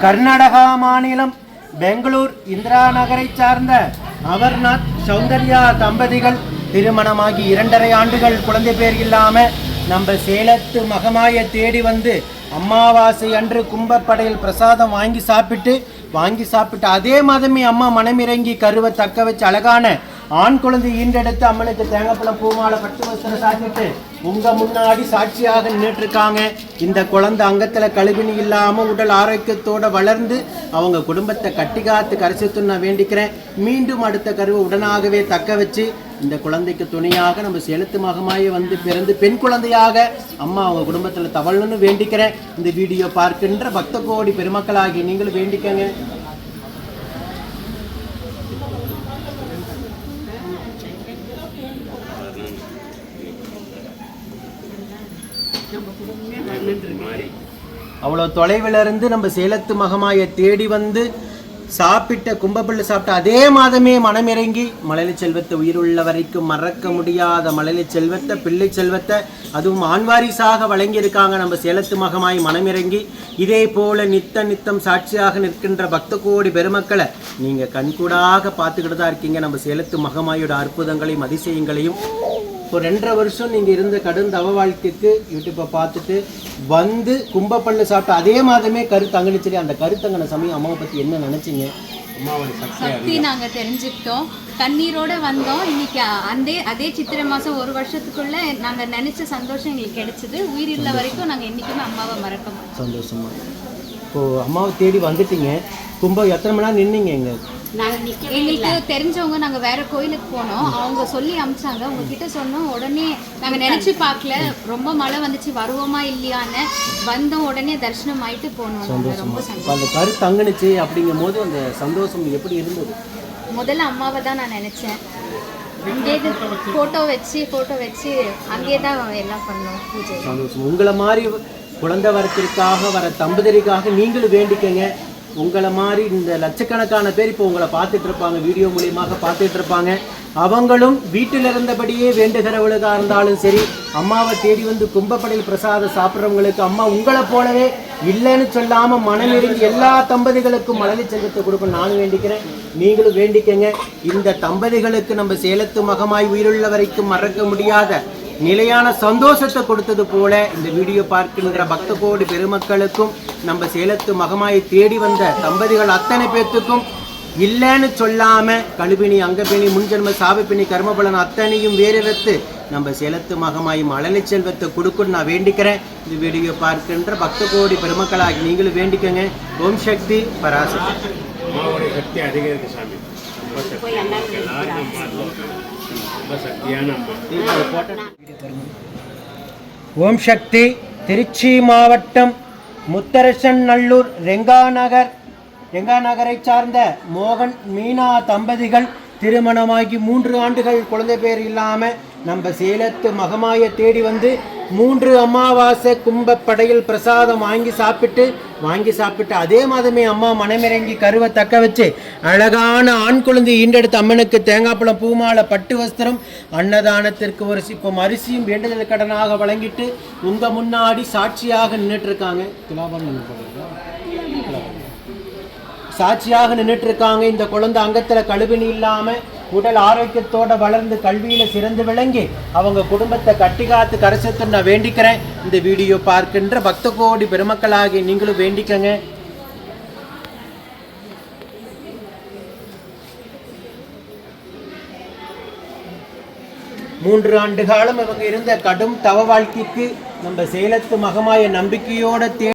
கர்நாடகா மாநிலம் பெங்களூர் இந்திரா நகரை சார்ந்த அமர்நாத் சௌந்தர்யா தம்பதிகள் திருமணமாகி இரண்டரை ஆண்டுகள் குழந்தை பேர் இல்லாமல் நம்ம சேலத்து மகமாய தேடி வந்து அமாவாசை அன்று கும்பப்படையில் பிரசாதம் வாங்கி சாப்பிட்டு வாங்கி சாப்பிட்டு அதே மாதமே அம்மா மனமிறங்கி கருவை தக்க வச்சு அழகான ஆண் குழந்தை ஈன்றெடுத்து அம்மனுக்கு தேங்காய்ப்பழம் பூமாலை பட்டு வஸ்திரம் சாத்திட்டு உங்க முன்னாடி சாட்சியாக நின்றுட்டு இருக்காங்க இந்த குழந்தை அங்கத்துல கழுவினி இல்லாம உடல் ஆரோக்கியத்தோட வளர்ந்து அவங்க குடும்பத்தை கட்டி காத்து கரைசித்து நான் வேண்டிக்கிறேன். மீண்டும் அடுத்த கருவை உடனாகவே தக்க வச்சு இந்த குழந்தைக்கு துணையாக நம்ம செலுத்து மகமாயே வந்து பிறந்து பெண் குழந்தையாக அம்மா அவங்க குடும்பத்துல தவழணும்னு வேண்டிக்கிறேன். இந்த வீடியோ பார்க்கின்ற பக்த கோடி பெருமக்களாகி நீங்களும் வேண்டிக்கங்க. அவ்வளோ தொலைவில் இருந்து நம்ம சேலத்து மகமாயை தேடி வந்து சாப்பிட்ட கும்பப்பிள்ளை சாப்பிட்ட அதே மாதமே மனமிறங்கி மழலை செல்வத்தை உயிருள்ள வரைக்கும் மறக்க முடியாத மழலை செல்வத்தை பிள்ளை செல்வத்தை அதுவும் ஆண்வாரிசாக வழங்கியிருக்காங்க நம்ம சேலத்து மகமாய் மனமிறங்கி. இதே போல நித்த நித்தம் சாட்சியாக நிற்கின்ற பக்த கோடி பெருமக்களை நீங்கள் கண்கூடாக பார்த்துக்கிட்டு தான் இருக்கீங்க. நம்ம சேலத்து மகமாயோட அற்புதங்களையும் அதிசயங்களையும் ஒரு ரெண்டரை வருஷம் நீங்கள் இருந்த கடும் தவ வாழ்க்கைக்கு யூடியூப்பை பார்த்துட்டு வந்து கும்பப்பள்ளி சாப்பிட்டு அதே மாதமே கருத்தங்கனிச்சரி அந்த கருத்தங்கன சமயம் அம்மாவை பற்றி என்ன நினச்சிங்க? அம்மாவோட சக்தி சக்தி நாங்க தெரிஞ்சுக்கிட்டோம். கண்ணீரோட வந்தோம். இன்னைக்கு அதே அதே சித்திரை மாசம் ஒரு வருஷத்துக்குள்ள நாங்க நினைச்ச சந்தோஷம் எங்களுக்கு கிடைச்சது. உயிர் இல்ல வரைக்கும் நாங்க என்னைக்குமே அம்மாவை மறக்க மாட்டோம். சந்தோஷமா? இப்போது அம்மாவை தேடி வந்துட்டீங்க. கும்பம் எத்தனை மணி நேரம் நின்னீங்க எங்க எங்களுக்கு தெரிஞ்சவங்க நாங்க வேற கோயிலுக்கு போனோம். அவங்க சொல்லி அமிச்சாங்க. உங்ககிட்ட சொன்னோம். உடனே நாங்க நினைச்சு பார்க்கல. ரொம்ப மழை வந்துச்சு. வருவோமா இல்லையான்னு வந்தோம் உடனே தரிசனம் ஆயிட்டு போனோம். ரொம்ப சந்தோஷம். அந்த கருத்தங்கனிச்சு அப்படிங்கும் போது அந்த சந்தோஷம் எப்படி இருந்தது? முதல்ல அம்மாவை தான் நான் நினைச்சேன். அங்கேயே ஃபோட்டோ வச்சு ஃபோட்டோ வச்சு அங்கேயே தான் எல்லாம் பண்ணோம் பூஜை. சந்தோஷம். உங்களை மாதிரி குழந்தை வரத்திற்காக வர தம்பதியருக்காக நீங்களும் வேண்டிக்கங்க. உங்களை மாதிரி இந்த லட்சக்கணக்கான பேர் இப்போ உங்களை பார்த்துட்டு இருப்பாங்க வீடியோ மூலியமாக பார்த்துட்டு இருப்பாங்க அவங்களும் வீட்டில் இருந்தபடியே வேண்டுகிறவளுக்காக இருந்தாலும் சரி அம்மாவை தேடி வந்து கும்பப்படையில் பிரசாதம் சாப்பிட்றவங்களுக்கு அம்மா உங்களை போலவே இல்லைன்னு சொல்லாமல் மனமிறங்கி எல்லா தம்பதிகளுக்கும் மழலை செல்வத்தை கொடுக்க நானும் வேண்டிக்கிறேன். நீங்களும் வேண்டிக்கங்க. இந்த தம்பதிகளுக்கு நம்ம சேலத்து மகமாய் உயிருள்ள வரைக்கும் மறக்க முடியாத நிலையான சந்தோஷத்தை கொடுத்தது போல இந்த வீடியோ பார்க்கின்ற பக்த கோடி பெருமக்களுக்கும் நம்ம சேலத்து மகமாயை தேடி வந்த தம்பதிகள் அத்தனை பேர்த்துக்கும் இல்லைன்னு சொல்லாம கழுபினி அங்கபிணி முன்ஜென்ம சாவிப்பிணி கர்மபலன் அத்தனையும் வேறெடுத்து நம்ம சேலத்து மகமாய் மழலை செல்வத்தை கொடுக்குன்னு நான் வேண்டிக்கிறேன். இந்த வீடியோ பார்க்கின்ற பக்த கோடி பெருமக்களாகி நீங்களும் வேண்டிக்கங்க. ஓம் சக்தி பராசக்தி. சக்தி அதிகரிக்கு சாமி எல்லாருக்கும் ரொம்ப சக்தியான ஓம் சக்தி திருச்சி மாவட்டம் முத்தரசன் நல்லூர் ரெங்கா நகர் ரெங்கா நகரை சார்ந்த மோகன் மீனா தம்பதிகள் திருமணமாகி மூன்று ஆண்டுகள் குழந்தை பேர் இல்லாமல் நம்ம சேலத்து மகமாயை தேடி வந்து மூன்று அமாவாசை கும்பப்படையில் பிரசாதம் வாங்கி சாப்பிட்டு வாங்கி சாப்பிட்டு அதே மாதமே அம்மா மனமிறங்கி கருவை தக்க வச்சு அழகான ஆண் குழந்தை ஈண்டெடுத்த அம்மனுக்கு தேங்காய்ப்பழம் பூமாலை பட்டு வஸ்திரம் அன்னதானத்திற்கு ஒரு இப்போ அரிசியும் வேண்டுதல் கடனாக வழங்கிட்டு உங்க முன்னாடி சாட்சியாக நின்றுட்டு இருக்காங்க சாட்சியாக நின்றுட்டு இருக்காங்க இந்த குழந்தை அங்கத்தில் கழுவினி இல்லாமல் உடல் ஆரோக்கியத்தோட வளர்ந்து கல்வியில சிறந்து விளங்கி அவங்க குடும்பத்தை கட்டி காத்து கரைசத்து நான் வேண்டிக்கிறேன். இந்த வீடியோ பார்க்கின்ற பக்த கோடி பெருமக்களாகி நீங்களும் வேண்டிக்கங்க. மூன்று ஆண்டு காலம் இவங்க இருந்த கடும் தவ வாழ்க்கைக்கு நம்ம சேலத்து மகமாய நம்பிக்கையோட தே